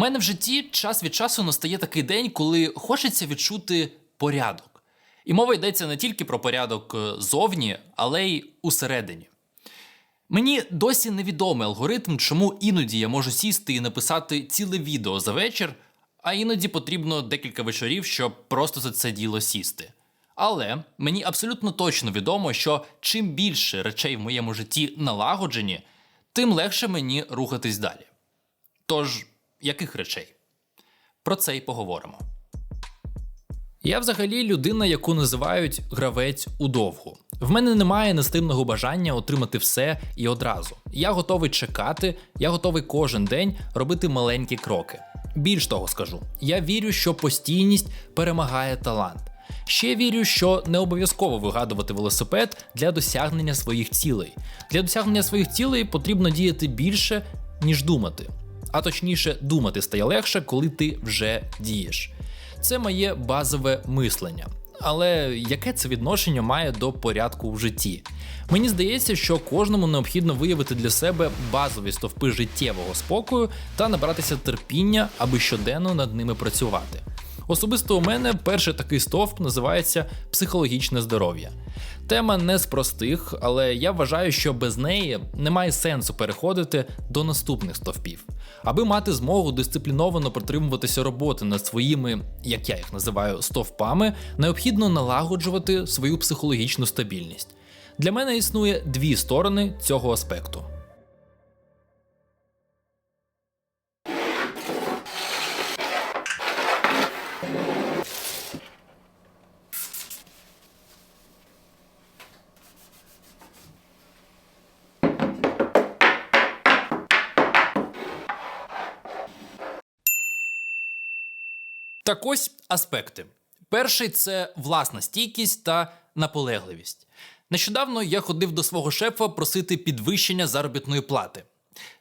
мене в житті час від часу настає такий день, коли хочеться відчути порядок. І мова йдеться не тільки про порядок е, зовні, але й усередині. Мені досі невідомий алгоритм, чому іноді я можу сісти і написати ціле відео за вечір, а іноді потрібно декілька вечорів, щоб просто за це діло сісти. Але мені абсолютно точно відомо, що чим більше речей в моєму житті налагоджені, тим легше мені рухатись далі. Тож, яких речей? Про це й поговоримо. Я взагалі людина, яку називають гравець удовгу. В мене немає нестимного бажання отримати все і одразу. Я готовий чекати, я готовий кожен день робити маленькі кроки. Більш того скажу, я вірю, що постійність перемагає талант. Ще вірю, що не обов'язково вигадувати велосипед для досягнення своїх цілей. Для досягнення своїх цілей потрібно діяти більше, ніж думати. А точніше, думати стає легше, коли ти вже дієш. Це моє базове мислення. Але яке це відношення має до порядку в житті? Мені здається, що кожному необхідно виявити для себе базові стовпи життєвого спокою та набратися терпіння, аби щоденно над ними працювати. Особисто у мене перший такий стовп називається психологічне здоров'я. Тема не з простих, але я вважаю, що без неї немає сенсу переходити до наступних стовпів. Аби мати змогу дисципліновано протримуватися роботи над своїми, як я їх називаю, стовпами, необхідно налагоджувати свою психологічну стабільність. Для мене існує дві сторони цього аспекту. Так ось аспекти. Перший це власна стійкість та наполегливість. Нещодавно я ходив до свого шефа просити підвищення заробітної плати.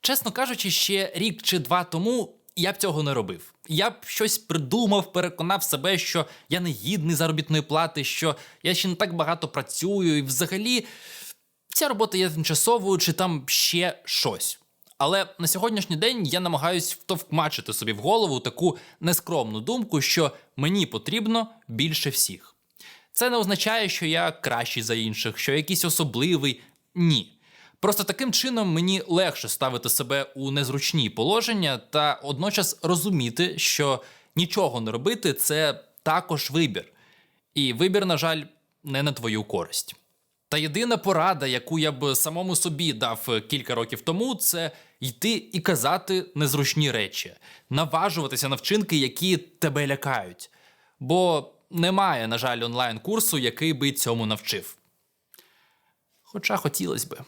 Чесно кажучи, ще рік чи два тому я б цього не робив. Я б щось придумав, переконав себе, що я не гідний заробітної плати, що я ще не так багато працюю, і взагалі ця робота є тимчасовою, чи там ще щось. Але на сьогоднішній день я намагаюсь втовкмачити собі в голову таку нескромну думку, що мені потрібно більше всіх. Це не означає, що я кращий за інших, що якийсь особливий. Ні. Просто таким чином мені легше ставити себе у незручні положення та водночас розуміти, що нічого не робити це також вибір. І вибір, на жаль, не на твою користь. Та єдина порада, яку я б самому собі дав кілька років тому, це йти і казати незручні речі, наважуватися на вчинки, які тебе лякають. Бо немає, на жаль, онлайн-курсу, який би цьому навчив. Хоча хотілося би.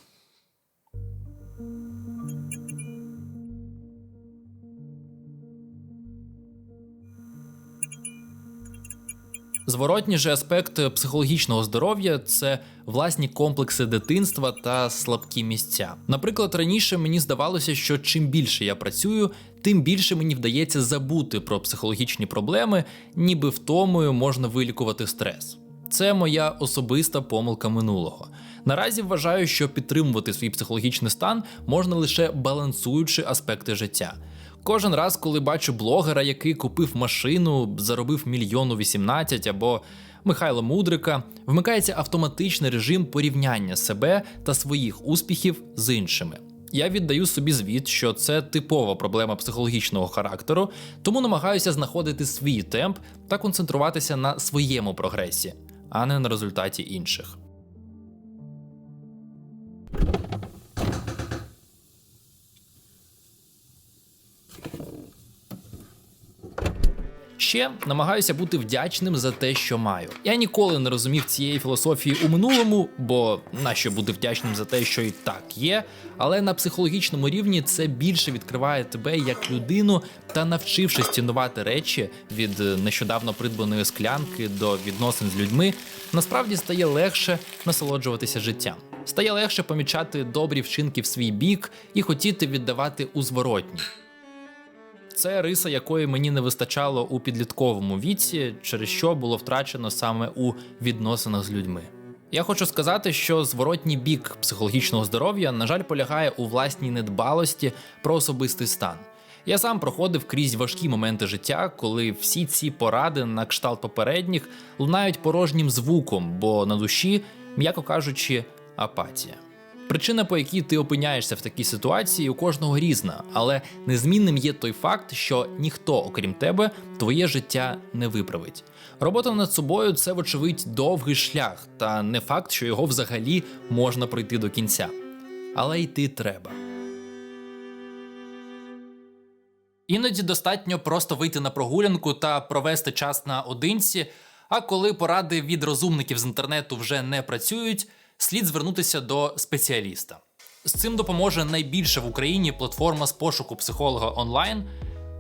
Зворотній же аспект психологічного здоров'я це власні комплекси дитинства та слабкі місця. Наприклад, раніше мені здавалося, що чим більше я працюю, тим більше мені вдається забути про психологічні проблеми, ніби втомою можна вилікувати стрес. Це моя особиста помилка минулого. Наразі вважаю, що підтримувати свій психологічний стан можна лише балансуючи аспекти життя. Кожен раз, коли бачу блогера, який купив машину, заробив мільйон у 18 або Михайла Мудрика, вмикається автоматичний режим порівняння себе та своїх успіхів з іншими. Я віддаю собі звіт, що це типова проблема психологічного характеру, тому намагаюся знаходити свій темп та концентруватися на своєму прогресі, а не на результаті інших. Ще намагаюся бути вдячним за те, що маю. Я ніколи не розумів цієї філософії у минулому, бо нащо бути вдячним за те, що і так є. Але на психологічному рівні це більше відкриває тебе як людину та навчившись цінувати речі від нещодавно придбаної склянки до відносин з людьми, насправді стає легше насолоджуватися життям. Стає легше помічати добрі вчинки в свій бік і хотіти віддавати у зворотні. Це риса, якої мені не вистачало у підлітковому віці, через що було втрачено саме у відносинах з людьми. Я хочу сказати, що зворотній бік психологічного здоров'я, на жаль, полягає у власній недбалості про особистий стан. Я сам проходив крізь важкі моменти життя, коли всі ці поради на кшталт попередніх лунають порожнім звуком, бо на душі, м'яко кажучи, апатія. Причина, по якій ти опиняєшся в такій ситуації, у кожного різна, але незмінним є той факт, що ніхто, окрім тебе, твоє життя не виправить. Робота над собою це, вочевидь, довгий шлях, та не факт, що його взагалі можна пройти до кінця. Але йти треба. Іноді достатньо просто вийти на прогулянку та провести час наодинці. А коли поради від розумників з інтернету вже не працюють, слід звернутися до спеціаліста. З цим допоможе найбільша в Україні платформа з пошуку психолога онлайн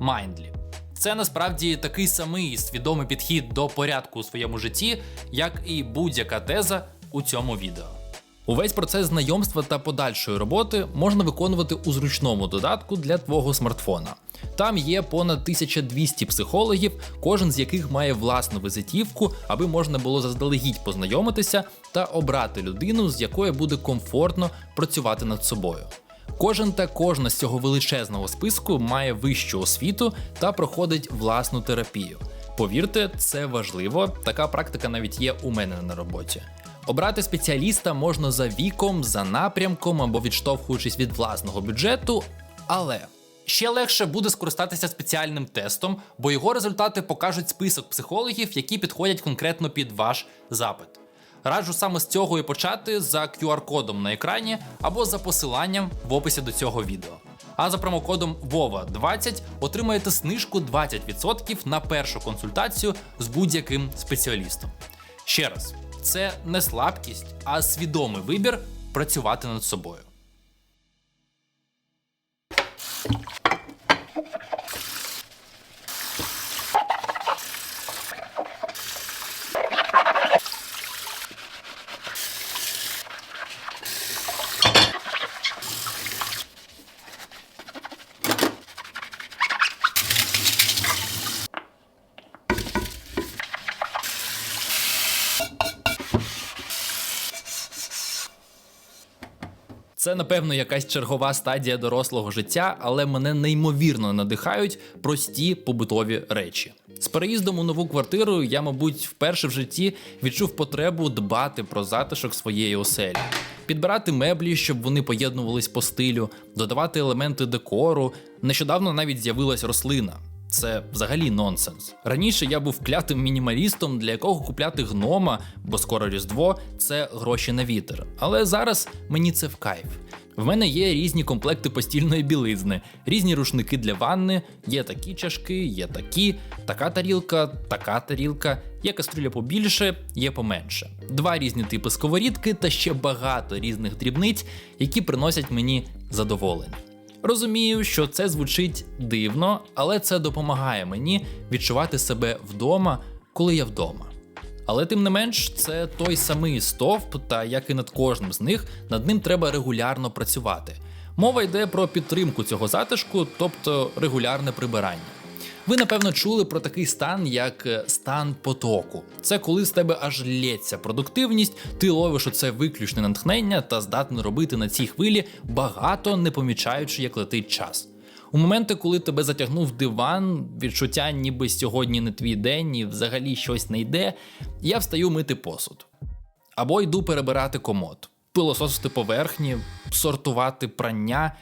Mindly. Це насправді такий самий свідомий підхід до порядку у своєму житті, як і будь-яка теза у цьому відео. Увесь процес знайомства та подальшої роботи можна виконувати у зручному додатку для твого смартфона. Там є понад 1200 психологів, кожен з яких має власну визитівку, аби можна було заздалегідь познайомитися та обрати людину, з якою буде комфортно працювати над собою. Кожен та кожна з цього величезного списку має вищу освіту та проходить власну терапію. Повірте, це важливо. Така практика навіть є у мене на роботі. Обрати спеціаліста можна за віком, за напрямком або відштовхуючись від власного бюджету, але ще легше буде скористатися спеціальним тестом, бо його результати покажуть список психологів, які підходять конкретно під ваш запит. Раджу саме з цього і почати за QR-кодом на екрані або за посиланням в описі до цього відео. А за промокодом VOVA20 отримаєте знижку 20% на першу консультацію з будь-яким спеціалістом. Ще раз, це не слабкість, а свідомий вибір працювати над собою. Це, напевно, якась чергова стадія дорослого життя, але мене неймовірно надихають прості побутові речі. З переїздом у нову квартиру я, мабуть, вперше в житті відчув потребу дбати про затишок своєї оселі, підбирати меблі, щоб вони поєднувались по стилю, додавати елементи декору. Нещодавно навіть з'явилась рослина. Це взагалі нонсенс. Раніше я був клятим мінімалістом, для якого купляти гнома, бо скоро різдво це гроші на вітер. Але зараз мені це в кайф. В мене є різні комплекти постільної білизни, різні рушники для ванни, є такі чашки, є такі, така тарілка, така тарілка, є каструля побільше, є поменше. Два різні типи сковорідки та ще багато різних дрібниць, які приносять мені задоволення. Розумію, що це звучить дивно, але це допомагає мені відчувати себе вдома, коли я вдома. Але тим не менш, це той самий стовп, та як і над кожним з них, над ним треба регулярно працювати. Мова йде про підтримку цього затишку, тобто регулярне прибирання. Ви напевно чули про такий стан, як е, стан потоку. Це коли з тебе аж лється продуктивність, ти ловиш оце виключне натхнення та здатний робити на цій хвилі багато, не помічаючи, як летить час. У моменти, коли тебе затягнув диван, відчуття, ніби сьогодні не твій день і взагалі щось не йде, я встаю мити посуд. Або йду перебирати комод, пилососити поверхні, сортувати прання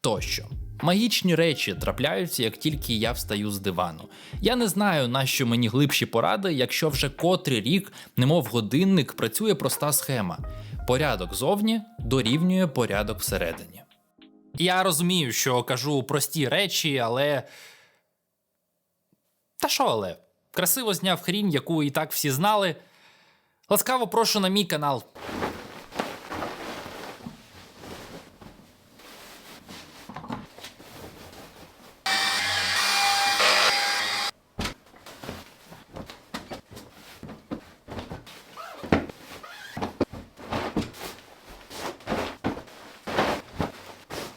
тощо. Магічні речі трапляються, як тільки я встаю з дивану. Я не знаю, на що мені глибші поради, якщо вже котрий рік, немов годинник, працює проста схема: порядок зовні дорівнює порядок всередині. Я розумію, що кажу прості речі, але. Та що але? Красиво зняв хрінь, яку і так всі знали. Ласкаво прошу на мій канал.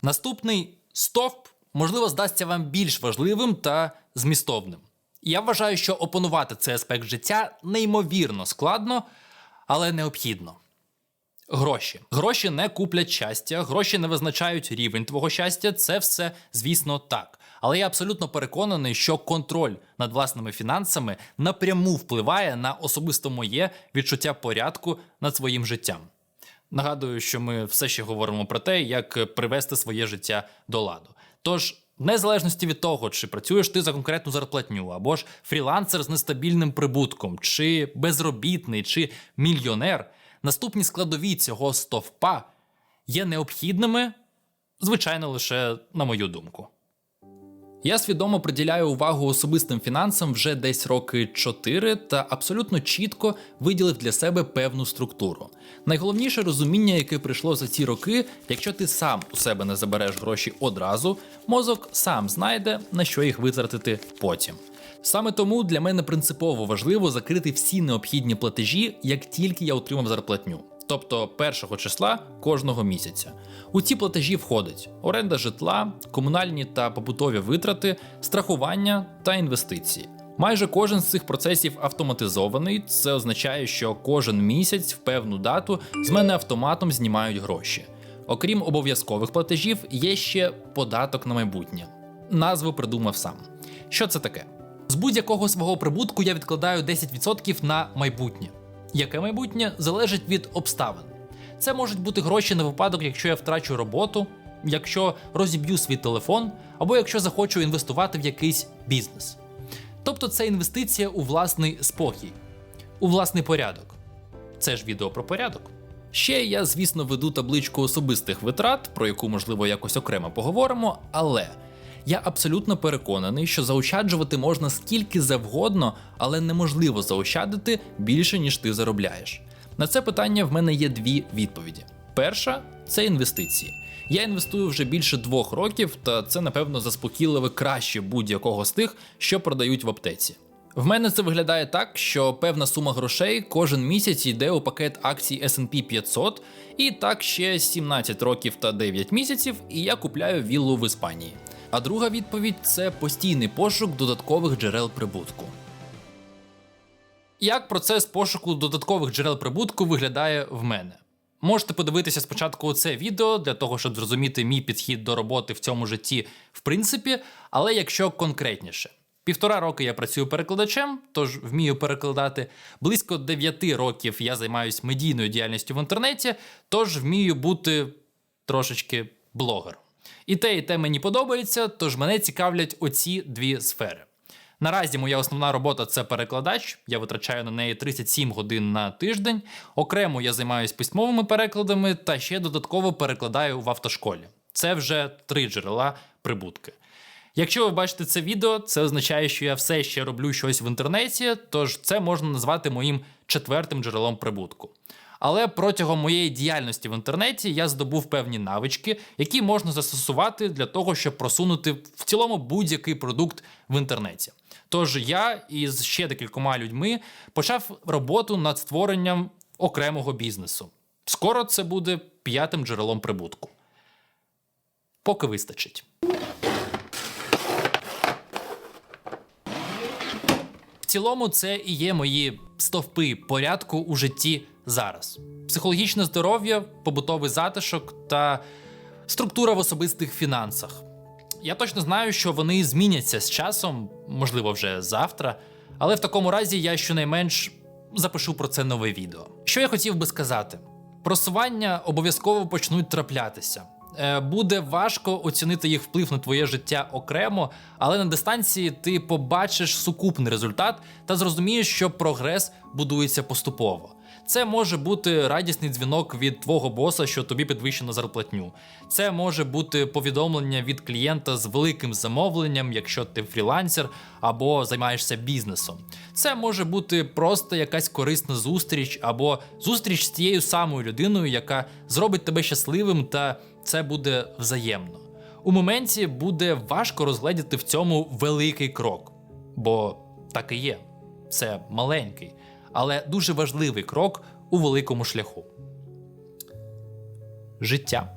Наступний стовп, можливо, здасться вам більш важливим та змістовним. Я вважаю, що опанувати цей аспект життя неймовірно складно, але необхідно. Гроші. Гроші не куплять щастя, гроші не визначають рівень твого щастя, це все, звісно, так. Але я абсолютно переконаний, що контроль над власними фінансами напряму впливає на особисто моє відчуття порядку над своїм життям. Нагадую, що ми все ще говоримо про те, як привести своє життя до ладу. Тож, в незалежності від того, чи працюєш ти за конкретну зарплатню, або ж фрілансер з нестабільним прибутком, чи безробітний, чи мільйонер, наступні складові цього стовпа є необхідними, звичайно, лише на мою думку. Я свідомо приділяю увагу особистим фінансам вже десь роки 4 та абсолютно чітко виділив для себе певну структуру. Найголовніше розуміння, яке прийшло за ці роки, якщо ти сам у себе не забереш гроші одразу, мозок сам знайде на що їх витратити потім. Саме тому для мене принципово важливо закрити всі необхідні платежі, як тільки я отримав зарплатню тобто першого числа кожного місяця. У ці платежі входить оренда житла, комунальні та побутові витрати, страхування та інвестиції. Майже кожен з цих процесів автоматизований. Це означає, що кожен місяць в певну дату з мене автоматом знімають гроші. Окрім обов'язкових платежів, є ще податок на майбутнє. Назву придумав сам. Що це таке? З будь-якого свого прибутку я відкладаю 10% на майбутнє яке майбутнє залежить від обставин. Це можуть бути гроші на випадок, якщо я втрачу роботу, якщо розіб'ю свій телефон, або якщо захочу інвестувати в якийсь бізнес. Тобто це інвестиція у власний спокій, у власний порядок. Це ж відео про порядок. Ще я, звісно, веду табличку особистих витрат, про яку, можливо, якось окремо поговоримо, але я абсолютно переконаний, що заощаджувати можна скільки завгодно, але неможливо заощадити більше, ніж ти заробляєш. На це питання в мене є дві відповіді: перша це інвестиції. Я інвестую вже більше двох років, та це, напевно, заспокійливе краще будь-якого з тих, що продають в аптеці. В мене це виглядає так, що певна сума грошей кожен місяць йде у пакет акцій SP 500, і так ще 17 років та 9 місяців, і я купляю віллу в Іспанії. А друга відповідь це постійний пошук додаткових джерел прибутку. Як процес пошуку додаткових джерел прибутку виглядає в мене? Можете подивитися спочатку це відео для того, щоб зрозуміти мій підхід до роботи в цьому житті, в принципі, але якщо конкретніше. Півтора роки я працюю перекладачем, тож вмію перекладати. Близько 9 років я займаюся медійною діяльністю в інтернеті, тож вмію бути трошечки блогером. І те, і те мені подобається, тож мене цікавлять оці дві сфери. Наразі моя основна робота це перекладач. Я витрачаю на неї 37 годин на тиждень. Окремо я займаюся письмовими перекладами та ще додатково перекладаю в автошколі. Це вже три джерела прибутки. Якщо ви бачите це відео, це означає, що я все ще роблю щось в інтернеті, тож це можна назвати моїм четвертим джерелом прибутку. Але протягом моєї діяльності в інтернеті я здобув певні навички, які можна застосувати для того, щоб просунути в цілому будь-який продукт в інтернеті. Тож я із ще декількома людьми почав роботу над створенням окремого бізнесу. Скоро це буде п'ятим джерелом прибутку. Поки вистачить. В цілому, це і є мої стовпи порядку у житті зараз: психологічне здоров'я, побутовий затишок та структура в особистих фінансах. Я точно знаю, що вони зміняться з часом, можливо, вже завтра, але в такому разі я щонайменш запишу про це нове відео. Що я хотів би сказати? Просування обов'язково почнуть траплятися. Е, буде важко оцінити їх вплив на твоє життя окремо, але на дистанції ти побачиш сукупний результат та зрозумієш, що прогрес будується поступово. Це може бути радісний дзвінок від твого боса, що тобі підвищено зарплатню. Це може бути повідомлення від клієнта з великим замовленням, якщо ти фрілансер або займаєшся бізнесом. Це може бути просто якась корисна зустріч, або зустріч з тією самою людиною, яка зробить тебе щасливим, та це буде взаємно. У моменті буде важко розгледіти в цьому великий крок, бо так і є. Це маленький але дуже важливий крок у великому шляху. Життя.